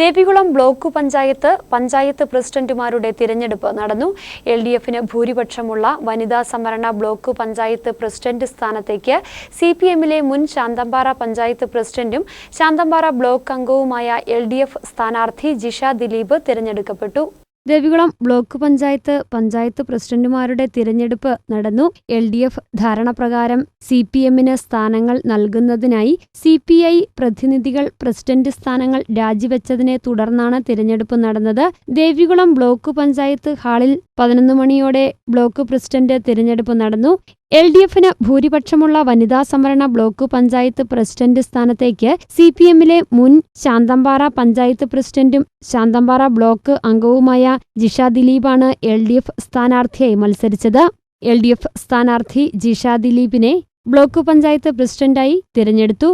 Devikulam block panchayat panchayat പ്രസിഡന്റുമാരുടെ തിരഞ്ഞെടുപ്പ് നടന്നു. എൽ ഡി എഫിന് ഭൂരിപക്ഷമുള്ള വനിതാ സംവരണ ബ്ലോക്ക് പഞ്ചായത്ത് പ്രസിഡന്റ് സ്ഥാനത്തേക്ക് സി പി എമ്മിലെ മുൻ ശാന്തമ്പാറ പഞ്ചായത്ത് പ്രസിഡന്റും ശാന്തമ്പാറ ബ്ലോക്ക് അംഗവുമായ എൽ ഡി എഫ് സ്ഥാനാർത്ഥി ജിഷ ദിലീപ് തിരഞ്ഞെടുക്കപ്പെട്ടു. ദേവികുളം ബ്ലോക്ക് പഞ്ചായത്ത് പഞ്ചായത്ത് പ്രസിഡന്റുമാരുടെ തിരഞ്ഞെടുപ്പ് നടന്നു. എൽ ഡി എഫ് ധാരണപ്രകാരം സി പി എമ്മിന് സ്ഥാനങ്ങൾ നൽകുന്നതിനായി സി പി ഐ പ്രതിനിധികൾ പ്രസിഡന്റ് സ്ഥാനങ്ങൾ രാജിവെച്ചതിനെ തുടർന്നാണ് തിരഞ്ഞെടുപ്പ് നടന്നത്. ദേവികുളം ബ്ലോക്ക് പഞ്ചായത്ത് ഹാളിൽ പതിനൊന്ന് മണിയോടെ ബ്ലോക്ക് പ്രസിഡന്റ് തിരഞ്ഞെടുപ്പ് നടന്നു. എൽ ഡി എഫിന് ഭൂരിപക്ഷമുള്ള വനിതാ സംവരണ ബ്ലോക്ക് പഞ്ചായത്ത് പ്രസിഡന്റ് സ്ഥാനത്തേക്ക് സി പി എമ്മിലെ മുൻ ശാന്തമ്പാറ പഞ്ചായത്ത് പ്രസിഡന്റും ശാന്തമ്പാറ ബ്ലോക്ക് അംഗവുമായ ജിഷ ദിലീപാണ് എൽ ഡി എഫ് സ്ഥാനാർത്ഥിയായി മത്സരിച്ചത്. എൽ ഡി എഫ് സ്ഥാനാർത്ഥി ജിഷ ദിലീപിനെ ബ്ലോക്ക് പഞ്ചായത്ത് പ്രസിഡന്റായി തിരഞ്ഞെടുത്തു.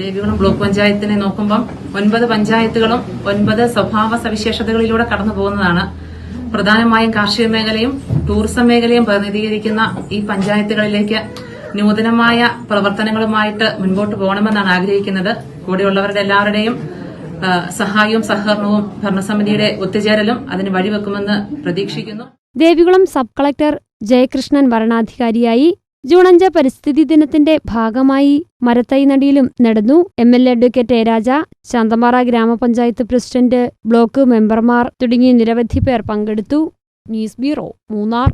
ദേവികുളം ബ്ലോക്ക് പഞ്ചായത്തിനെ നോക്കുമ്പം ഒൻപത് പഞ്ചായത്തുകളും ഒൻപത് സ്വഭാവ സവിശേഷതകളിലൂടെ കടന്നു പോകുന്നതാണ് പ്രധാനമായും കാർഷിക മേഖലയും ടൂറിസം മേഖലയും പ്രതിനിധീകരിക്കുന്ന ഈ പഞ്ചായത്തുകളിലേക്ക് നൂതനമായ പ്രവർത്തനങ്ങളുമായിട്ട് മുൻപോട്ട് പോകണമെന്നാണ് ആഗ്രഹിക്കുന്നത്. കൂടെയുള്ളവരുടെ എല്ലാവരുടെയും സഹായവും സഹകരണവും ഭരണസമിതിയുടെ ഒത്തുചേരലും അതിന് വഴിവെക്കുമെന്ന് പ്രതീക്ഷിക്കുന്നു. ദേവികുളം സബ് കളക്ടർ ജയകൃഷ്ണൻ വരണാധികാരിയായി ജൂൺ അഞ്ച് പരിസ്ഥിതി ദിനത്തിന്റെ ഭാഗമായി മരത്തൈ നടിയിലും നടന്നു. M L A advocate A Raja Shanthampara ഗ്രാമപഞ്ചായത്ത് പ്രസിഡന്റ് ബ്ലോക്ക് മെമ്പർമാർ തുടങ്ങി നിരവധി പേർ പങ്കെടുത്തു. News bureau Munnar.